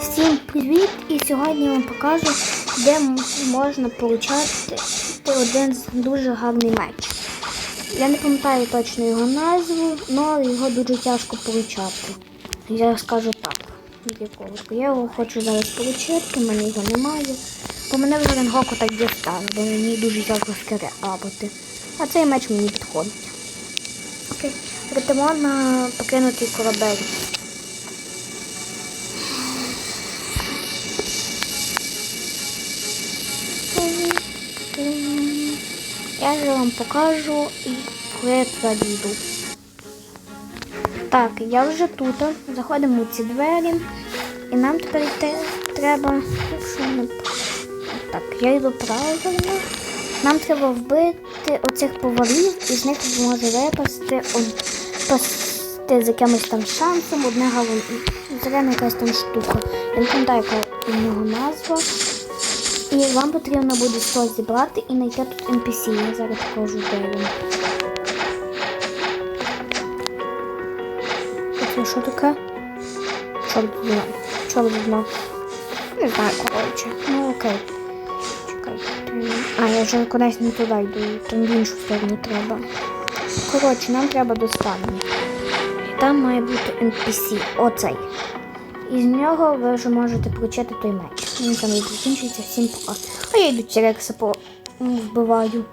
Всім привіт! І сьогодні я вам покажу, де можна получати один дуже гарний меч. Я не пам'ятаю точно його назву, але його дуже тяжко получати. Я скажу так. від якого. Я його хочу зараз получити, в мене його немає. Бо мене вже Ренгоку так дістане, бо мені дуже тяжко скеребати. А цей меч мені підходить. Окей. Проте можна покинути корабель. Я же вам покажу і туди. Так, я вже тут. Заходимо у ці двері. І нам тепер треба. Так, я йду правильно. Нам треба вбити оцих поварів, і з них може випасти пасти з якимось там шансом, одне галон. Зелена якась там штука. Я не пам'ятаю, яка у нього назва. І вам потрібно буде щось зібрати і знайти тут NPC. Я зараз покажу, де він. Це що таке? Чорт знає. Чорт знає. Не знаю, коротше. Ну окей. Чекай. А, я вже кудись не туди йду. Там в іншу сторону треба. Коротше, нам треба до. І там має бути NPC. Оцей. І з нього ви вже можете включити той меч. Він там і закінчується всім пока. А я йду Тірекса по вбиваю.